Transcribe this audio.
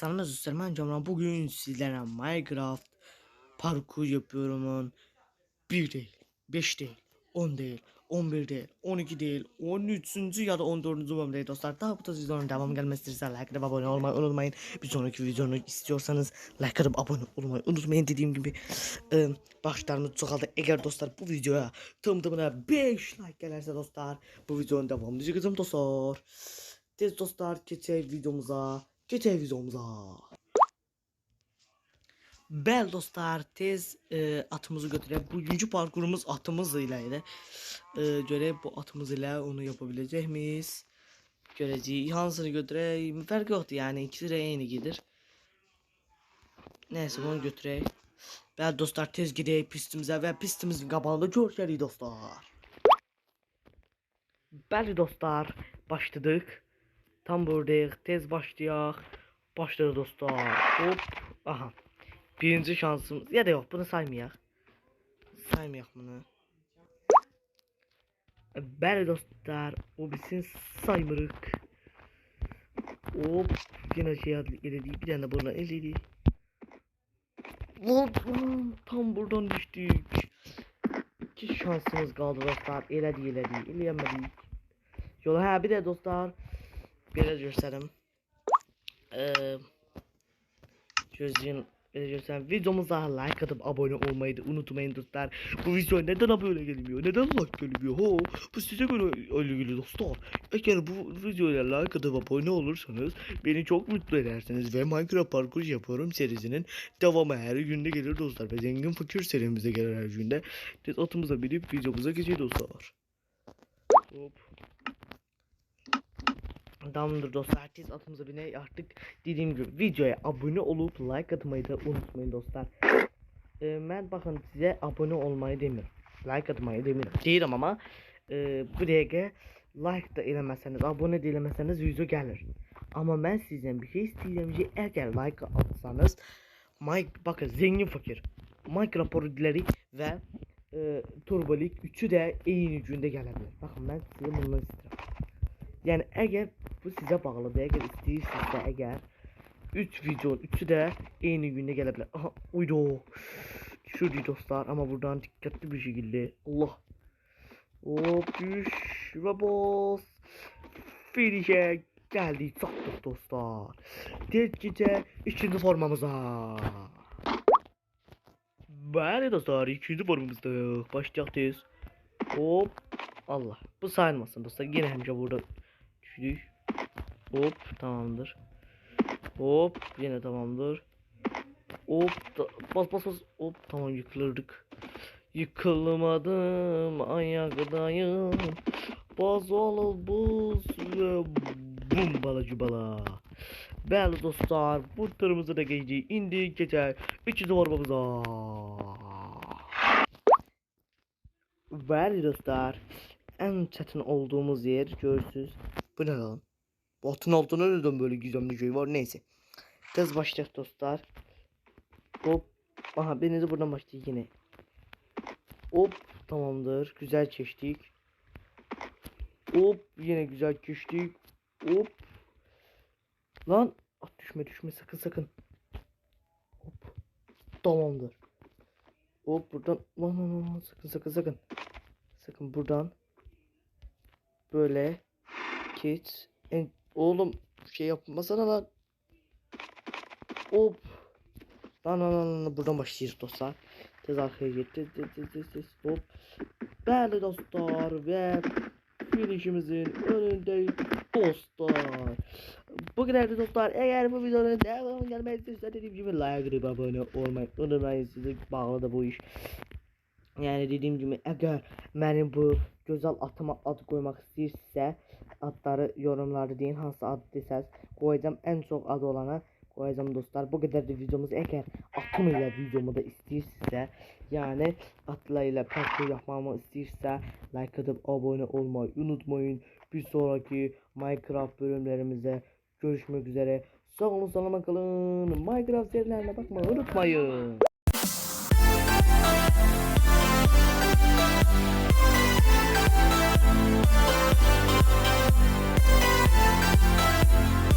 Sana dostlar ben Camran bugün sizlere Minecraft parkur yapıyorum. 1 değil, 5 değil, 10 değil, 11 değil, 12 değil, 13. ya da 14. bölümde dostlar. Daha bu tarz videoların devam gelmesi için like atıp abone olmayı unutmayın. Bir sonraki videonu istiyorsanız like atıp abone olmayı unutmayın. Dediğim gibi e, başlarımız çoğaldı. Eğer dostlar bu videoya tım tımına 5 like gelirse dostlar bu videonun devamını çekeceğim dostlar. Tez dostlar geçelim videomuza. Geçelim videomuza. Bel dostlar tez e, atımızı götürelim. Bugünkü parkurumuz atımız ile. E, göre bu atımız ile onu yapabilecek miyiz? Göreceğiz. Hansını götüreyim. Fark yoktu yani. ikisi de aynı gidir. Neyse bunu götüreyim. Bel dostlar tez gidelim pistimize ve pistimizin kabağında görüşelim dostlar. Bəli dostlar, başladık. Tam buradayıq, tez başlayaq. Başladı dostlar. Hop, aha. Birinci şansımız, ya da yox, bunu saymayaq. Saymayaq bunu. Bəli dostlar, o bitsin saymırıq. Hop, yine şey elədik, bir dənə buradan elədik. Lan, tam buradan düşdük. İki şansımız kaldı dostlar. Elədik, elədik, eləyəmədik. Yola hə, bir də dostlar, göstərim. Eee Gözün belə göstərim. Videomuza like atıp abone olmayı unutmayın dostlar. Bu video neden abone gelmiyor? Neden like gelmiyor? Ho, bu size göre geliyor dostlar. Eğer bu videoya like atıp abone olursanız beni çok mutlu edersiniz ve Minecraft parkur yapıyorum serisinin devamı her günde gelir dostlar ve zengin fakir serimize gelir her günde. Biz atımıza binip videomuza geçelim dostlar. Hop. Tamamdır dostlar tez atımıza bine artık dediğim gibi videoya abone olup like atmayı da unutmayın dostlar. Ee, ben bakın size abone olmayı demiyorum. Like atmayı demiyorum. Değilim ama e, buraya like da eləməsəniz, abone də eləməsəniz video gəlir. Amma mən sizdən bir şey istəyirəm ki, əgər like atsanız, Mike bakın zengin fakir. Minecraft parodiləri və e, Turbolik üçü də eyni gündə gələ bilər. Baxın mən sizə bunları istəyirəm. Yəni əgər bu sizə bağlıdır, əgər istəyirsinizsə, əgər 3 video, üçü də eyni gündə gələ bilər. Aha, uydu. Düşürdük dostlar ama buradan dikkatli bir şekilde Allah. Hop düş ve boss. Finish'e geldik çattık dostlar. Tek gece ikinci formamıza. Bəli dostlar ikinci formamızda başlayaq tez. Hop. Allah. Bu sayılmasın dostlar. Yine hemşe burada düşdük. Hop tamamdır. Hop yine tamamdır. Hop da, bas bas bas. Hop tamam yıkılırdık. Yıkılmadım ayaktayım. Baz ol buz ve bum balacı bala. Bəli dostlar bu turumuzu da geçti. İndi geçer. Üçüncü formamıza. Bəli dostlar. En çetin olduğumuz yer görürsüz. Bu ne lan? Botun altına neden böyle gizemli şey var neyse. Tez başlayacak dostlar. Hop. Aha beni de buradan başlayacak yine. Hop tamamdır. Güzel çeştik. Hop yine güzel çeştik. Hop. Lan at düşme düşme sakın sakın. Hop. Tamamdır. Hop buradan lan lan lan sakın sakın sakın. Sakın buradan. Böyle. Geç. En, oğlum şey yapmasana lan. Hop. Lan lan lan buradan başlayacağız dostlar. Tez arkaya git. Tez tez tez tez. Hop. Bəli dostlar ve finishimizin önündeyiz dostlar. Bu kadardı dostlar. Eğer bu videonun devamı gelmeyi istiyorsanız dediğim gibi like abone olmayı unutmayın. Size bağlı da bu iş. Yani dediğim gibi eğer benim bu güzel atıma ad koymak istəyirsə adları yorumlarda deyin hansı ad desəz koyacağım en çok adı olana koyacağım dostlar. Bu kadar da videomuz eğer atım ile videomu da istəyirsə yani atla ile parkur yapmamı istəyirsə like atıp abone olmayı unutmayın. Bir sonraki Minecraft bölümlerimize görüşmek üzere. Sağ olun selamat kalın. Minecraft serilerine bakmayı unutmayın.